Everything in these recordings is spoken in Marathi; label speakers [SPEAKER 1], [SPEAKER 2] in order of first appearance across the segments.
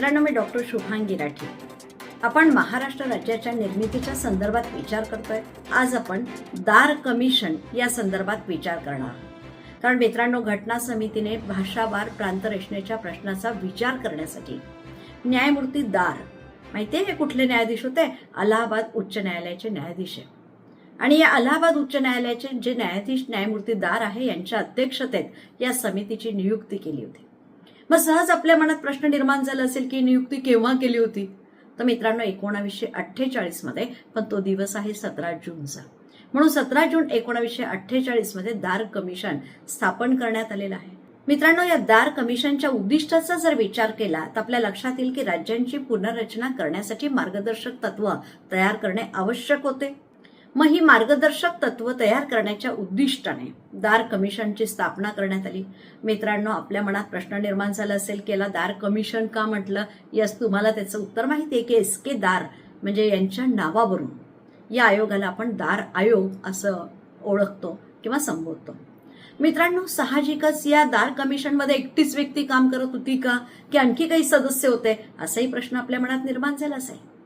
[SPEAKER 1] मित्रांनो मी डॉक्टर शुभांगी राठी आपण महाराष्ट्र राज्याच्या निर्मितीच्या संदर्भात विचार करतोय. आज आपण दार कमिशन या संदर्भात विचार करणार कारण मित्रांनो घटना समितीने भाषावार प्रांत रचनेच्या प्रश्नाचा विचार करण्यासाठी न्यायमूर्ती दार माहितीये हे कुठले न्यायाधीश होते? अलाहाबाद उच्च न्यायालयाचे न्यायाधीश आहे आणि या अलाहाबाद उच्च न्यायालयाचे जे न्यायाधीश न्यायमूर्ती दार आहे यांच्या अध्यक्षतेत या समितीची नियुक्ती केली होती. मग सहज आपल्या मनात प्रश्न निर्माण झाला असेल की नियुक्ती केव्हा केली होती? तर मित्रांनो एकोणावीसशे अठ्ठेचाळीसमध्ये पण तो दिवस आहे सतरा जूनचा. म्हणून सतरा जून एकोणावीसशे अठ्ठेचाळीसमध्ये दार कमिशन स्थापन करण्यात आलेलं आहे. मित्रांनो या दार कमिशनच्या उद्दिष्टाचा जर विचार केला तर आपल्या लक्षात येईल की राज्यांची पुनर्रचना करण्यासाठी मार्गदर्शक तत्व तयार करणे आवश्यक होते. मग ही मार्गदर्शक तत्व तयार करण्याच्या उद्दिष्टाने दार कमिशनची स्थापना करण्यात आली. मित्रांनो आपल्या मनात प्रश्न निर्माण झाला असेल केला दार कमिशन का म्हटलं? यस तुम्हाला त्याचं उत्तर माहिती आहे की एस के दार म्हणजे यांच्या नावावरून या आयोगाला आपण दार आयोग असं ओळखतो किंवा संबोधतो. मित्रांनो साहजिकच या दार कमिशनमध्ये एकटीच व्यक्ती काम करत होती का? की आणखी काही सदस्य होते? असाही प्रश्न आपल्या मनात निर्माण झाला असेल.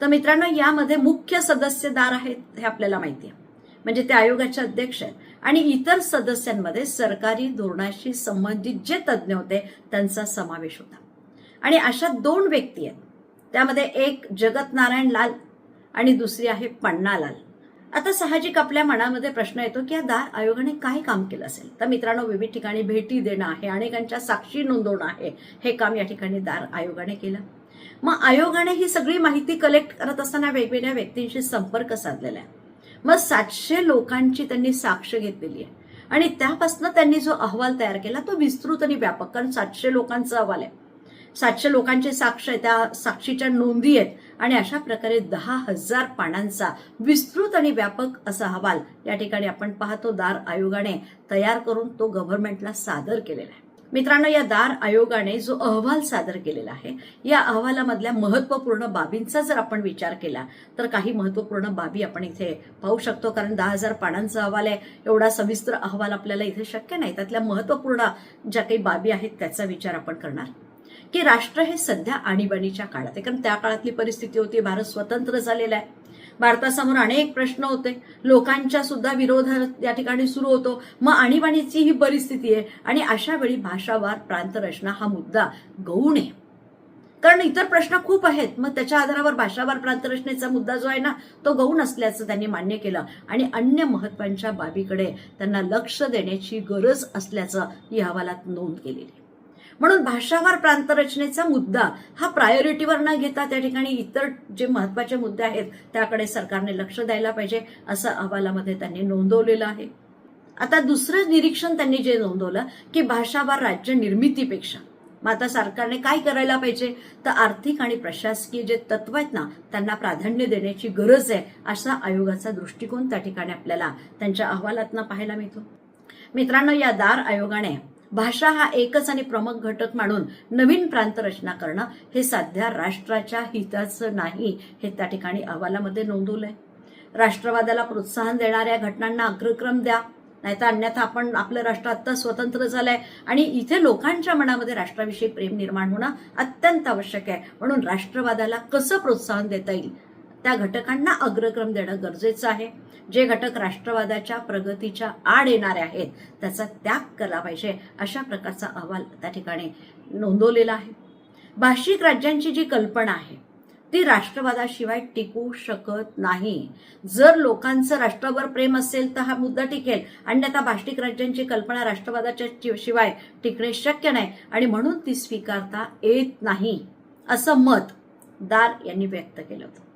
[SPEAKER 1] तर मित्रांनो यामध्ये मुख्य सदस्यदार आहेत हे आपल्याला माहिती आहे. म्हणजे ते आयोगाचे अध्यक्ष आहेत. आणि इतर सदस्यांमध्ये सरकारी धोरणाशी संबंधित जे तज्ज्ञ होते त्यांचा समावेश होता. आणि अशा दोन व्यक्ती आहेत. त्यामध्ये एक जगत नारायण लाल आणि दुसरी आहे पण्णालाल आता साहजिक आपल्या मनामध्ये प्रश्न येतो की या दार आयोगाने काय काम केलं असेल? तर मित्रांनो विविध ठिकाणी भेटी देणं आहे अनेकांच्या साक्षी नोंदवणं आहे. हे काम या ठिकाणी दार आयोगाने केलं. मग आयोगाने ही सगळी माहिती कलेक्ट करत असताना वेगवेगळ्या व्यक्तींशी संपर्क साधलेला आहे. मग सातशे लोकांची त्यांनी साक्ष घेतलेली आहे. आणि त्यापासून त्यांनी जो अहवाल तयार केला तो विस्तृत आणि व्यापक कारण सातशे लोकांचा अहवाल आहे. सातशे लोकांचे साक्ष आहे त्या साक्षीच्या नोंदी आहेत आणि अशा प्रकारे दहा हजार पानांचा विस्तृत आणि व्यापक असा अहवाल या ठिकाणी आपण पाहतो. दार आयोगाने तयार करून तो गव्हर्नमेंटला सादर केलेला आहे. मित्रांनो या दार आयोगाने जो अहवाल सादर केलेला आहे या अहवालामधल्या महत्त्वपूर्ण बाबींचा जर आपण विचार केला तर काही महत्त्वपूर्ण बाबी आपण इथे पाहू शकतो. कारण दहा हजार पानांचा अहवाल आहे एवढा सविस्तर अहवाल आपल्याला इथे शक्य नाही. त्यातल्या महत्त्वपूर्ण ज्या काही बाबी आहेत त्याचा विचार आपण करणार. की राष्ट्र हे सध्या आणीबाणीच्या काळात आहे. कारण त्या काळातली परिस्थिती होती भारत स्वतंत्र झालेला आहे. भारतासमोर अनेक प्रश्न होते. लोकांच्या सुद्धा विरोध या ठिकाणी सुरू होतो. मग आणीबाणीची ही परिस्थिती आहे. आणि अशा वेळी भाषावार प्रांतरचना हा मुद्दा गौण आहे कारण इतर प्रश्न खूप आहेत. मग त्याच्या आधारावर भाषावार प्रांतरचनेचा मुद्दा जो आहे ना तो गौण असल्याचं त्यांनी मान्य केलं. आणि अन्य महत्त्वाच्या बाबीकडे त्यांना लक्ष देण्याची गरज असल्याचं या अहवालात नोंद केलेली म्हणून भाषावार प्रांतरचनेचा मुद्दा हा प्रायोरिटीवर न घेता त्या ठिकाणी इतर जे महत्त्वाचे मुद्दे आहेत त्याकडे सरकारने लक्ष द्यायला पाहिजे असं अहवालामध्ये त्यांनी नोंदवलेलं आहे. आता दुसरं निरीक्षण त्यांनी जे नोंदवलं की भाषावार राज्य निर्मितीपेक्षा. मग आता सरकारने काय करायला पाहिजे? तर आर्थिक आणि प्रशासकीय जे तत्व आहेत ना त्यांना प्राधान्य देण्याची गरज आहे असा आयोगाचा दृष्टिकोन त्या ठिकाणी आपल्याला त्यांच्या अहवालातनं पाहायला मिळतो. मित्रांनो या दार आयोगाने भाषा हा एकच आणि प्रमुख घटक मानून नवीन प्रांत रचना करणं हे सध्या राष्ट्राच्या हिताचं नाही हे त्या ठिकाणी अहवालामध्ये नोंदवलंय. राष्ट्रवादाला प्रोत्साहन देणाऱ्या घटनांना अग्रक्रम द्या नाहीतर अन्यथा आपण आपलं राष्ट्र आत्ता स्वतंत्र झालंय आणि इथे लोकांच्या मनामध्ये राष्ट्राविषयी प्रेम निर्माण होणं अत्यंत आवश्यक आहे. म्हणून राष्ट्रवादाला कसं प्रोत्साहन देता येईल? त्या घटकांना अग्रक्रम देणं गरजेचं आहे. जे घटक राष्ट्रवादाच्या प्रगतीच्या आड येणारे आहेत त्याचा त्याग केला पाहिजे अशा प्रकारचा अहवाल त्या ठिकाणी नोंदवलेला आहे. भाषिक राज्यांची जी कल्पना आहे ती राष्ट्रवादाशिवाय टिकू शकत नाही. जर लोकांचं राष्ट्रावर प्रेम असेल तर हा मुद्दा टिकेल. अन्यथा भाषिक राज्यांची कल्पना राष्ट्रवादाच्या शिवाय टिकणे शक्य नाही आणि म्हणून ती स्वीकारता येत नाही असं मत दार यांनी व्यक्त केलं होतं.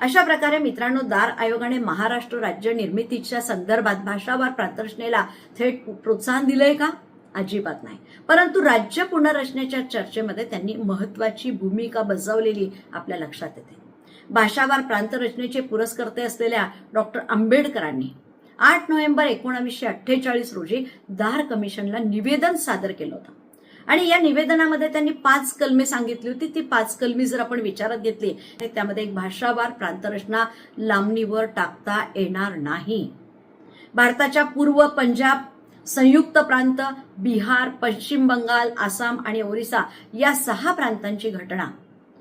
[SPEAKER 1] अशा प्रकारे मित्रांनो दार आयोगाने महाराष्ट्र राज्य निर्मितीच्या संदर्भात भाषावार प्रांतरचनेला थेट प्रोत्साहन दिलंय का? अजिबात नाही. परंतु राज्य पुनर्रचनेच्या चर्चेमध्ये त्यांनी महत्वाची भूमिका बजावलेली आपल्या लक्षात येते. भाषावार प्रांतरचनेचे पुरस्कर्ते असलेल्या डॉक्टर आंबेडकरांनी आठ नोव्हेंबर एकोणावीसशे अठ्ठेचाळीस रोजी दार कमिशनला निवेदन सादर केलं होतं. आणि या निवेदनामध्ये त्यांनी पाच कलमे सांगितली होती. ती पाच कलमी जर आपण विचारात घेतली तर त्यामध्ये एक भाषावार प्रांतरचना लांबणीवर टाकता येणार नाही. भारताच्या पूर्व पंजाब संयुक्त प्रांत बिहार पश्चिम बंगाल आसाम आणि ओरिसा या सहा प्रांतांची घटना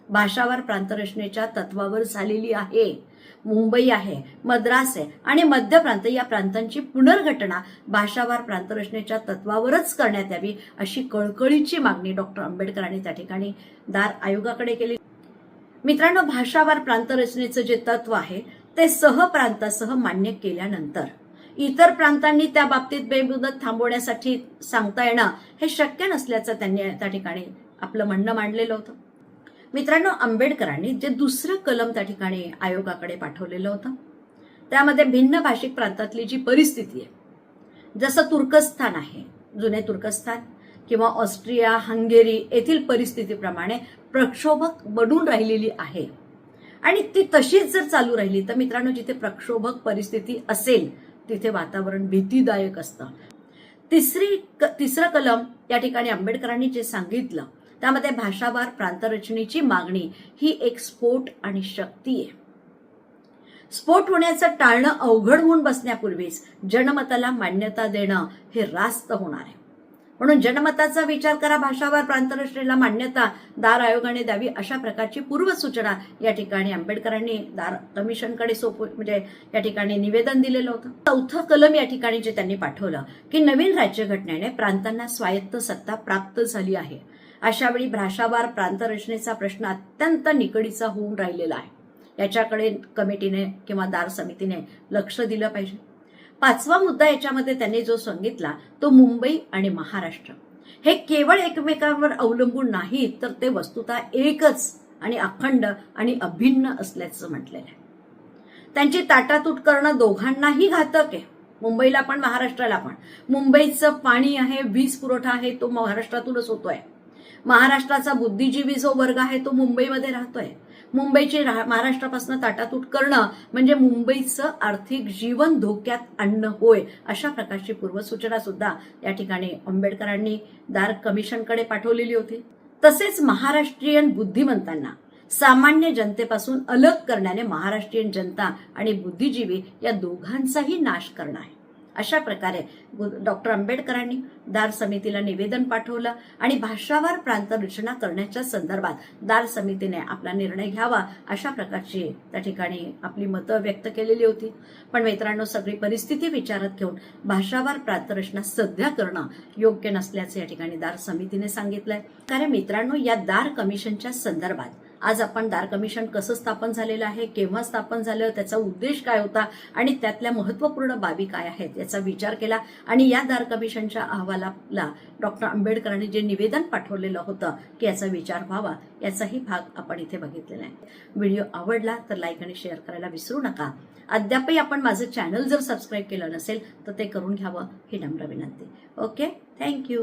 [SPEAKER 1] भाषावार प्रांतरचनेच्या तत्वावर झालेली आहे. मुंबई आहे मद्रास आहे आणि मध्य प्रांत या प्रांतांची पुनर्घटना भाषावार प्रांतरचनेच्या तत्वावरच करण्यात यावी अशी कळकळीची मागणी डॉक्टर आंबेडकरांनी त्या ठिकाणी दार आयोगाकडे केली. मित्रांनो भाषावार प्रांतरचनेचं जे तत्व आहे ते सहप्रांतासह मान्य केल्यानंतर इतर प्रांतांनी त्या बाबतीत बेमुदत थांबवण्यासाठी सांगता येणं हे शक्य नसल्याचं त्यांनी त्या ठिकाणी आपलं म्हणणं मांडलेलं होतं. मित्रांनो आंबेडकरांनी जे दुसरं कलम त्या ठिकाणी आयोगाकडे पाठवलेलं होतं त्यामध्ये भिन्न भाषिक प्रांतातली जी परिस्थिती आहे जसं तुर्कस्थान आहे जुने तुर्कस्थान किंवा ऑस्ट्रिया हंगेरी येथील परिस्थितीप्रमाणे प्रक्षोभक बनून राहिलेली आहे. आणि ती तशीच जर चालू राहिली तर मित्रांनो जिथे प्रक्षोभक परिस्थिती असेल तिथे वातावरण भीतीदायक असतं. तिसरी क- तिसरं कलम या ठिकाणी आंबेडकरांनी जे सांगितलं त्यामध्ये भाषावार प्रांतरचनेची मागणी ही एक स्फोट आणि शक्ती आहे. स्फोट होण्याचं टाळणं अवघड होऊन बसण्यापूर्वीच जनमताला मान्यता देणं हे रास्त होणार आहे. म्हणून जनमताचा विचार करा भाषावार प्रांतरचनेला मान्यता दार आयोगाने द्यावी अशा प्रकारची पूर्वसूचना या ठिकाणी आंबेडकरांनी दार कमिशनकडे सोप म्हणजे या ठिकाणी निवेदन दिलेलं होतं. चौथं कलम या ठिकाणी जे त्यांनी पाठवलं की नवीन राज्यघटनेने प्रांतांना स्वायत्त सत्ता प्राप्त झाली आहे. अशावेळी भाषावार प्रांतरचनेचा प्रश्न अत्यंत निकडीचा होऊन राहिलेला आहे. याच्याकडे कमिटीने किंवा दार समितीने लक्ष दिलं पाहिजे. पाचवा मुद्दा याच्यामध्ये त्यांनी जो सांगितला तो मुंबई आणि महाराष्ट्र. हे केवळ एकमेकांवर अवलंबून नाही तर ते वस्तुतः एकच आणि अखंड आणि अभिन्न असल्याचं म्हटलेलं आहे. त्यांची ताटातूट करणं दोघांनाही घातक आहे. मुंबईला पण महाराष्ट्राला पण. मुंबईचं पाणी आहे वीज पुरवठा आहे तो महाराष्ट्रातूनच होतोय. महाराष्ट्राचा बुद्धिजीवी जो वर्ग आहे तो मुंबईमध्ये राहतोय. मुंबईची रा- महाराष्ट्रापासून ताटातूट करणं म्हणजे मुंबईचं आर्थिक जीवन धोक्यात आणणं होय अशा प्रकारची पूर्वसूचना सुद्धा या ठिकाणी आंबेडकरांनी दार कमिशनकडे पाठवलेली होती. तसेच महाराष्ट्रीयन बुद्धिमंतांना सामान्य जनतेपासून अलग करण्याने महाराष्ट्रीयन जनता आणि बुद्धिजीवी या दोघांचाही नाश करणं आहे. अशा प्रकारे डॉक्टर आंबेडकरांनी दार समितीला निवेदन पाठवलं आणि भाषावार प्रांत रचना करण्याच्या संदर्भात दार समितीने आपला निर्णय घ्यावा अशा प्रकारची त्या ठिकाणी आपली मतं व्यक्त केलेली होती. पण मित्रांनो सगळी परिस्थिती विचारात घेऊन भाषावार प्रांत रचना सध्या करणं योग्य नसल्याचं या ठिकाणी दार समितीने सांगितलंय. कारण मित्रांनो या दार कमिशनच्या संदर्भात आज आपण दार कमिशन कसं स्थापन झालेलं आहे केव्हा स्थापन झालं त्याचा उद्देश काय होता आणि त्यातल्या महत्त्वपूर्ण बाबी काय आहेत याचा विचार केला. आणि या दार कमिशनच्या अहवालाला डॉक्टर आंबेडकरांनी जे निवेदन पाठवलेलं होतं की याचा विचार व्हावा याचाही भाग आपण इथे बघितलेला आहे. व्हिडिओ आवडला तर लाईक आणि शेअर करायला विसरू नका. अद्यापही आपण माझं चॅनल जर सबस्क्राईब केलं नसेल तर ते करून घ्यावं ही नम्र विनंती. ओके? Thank you.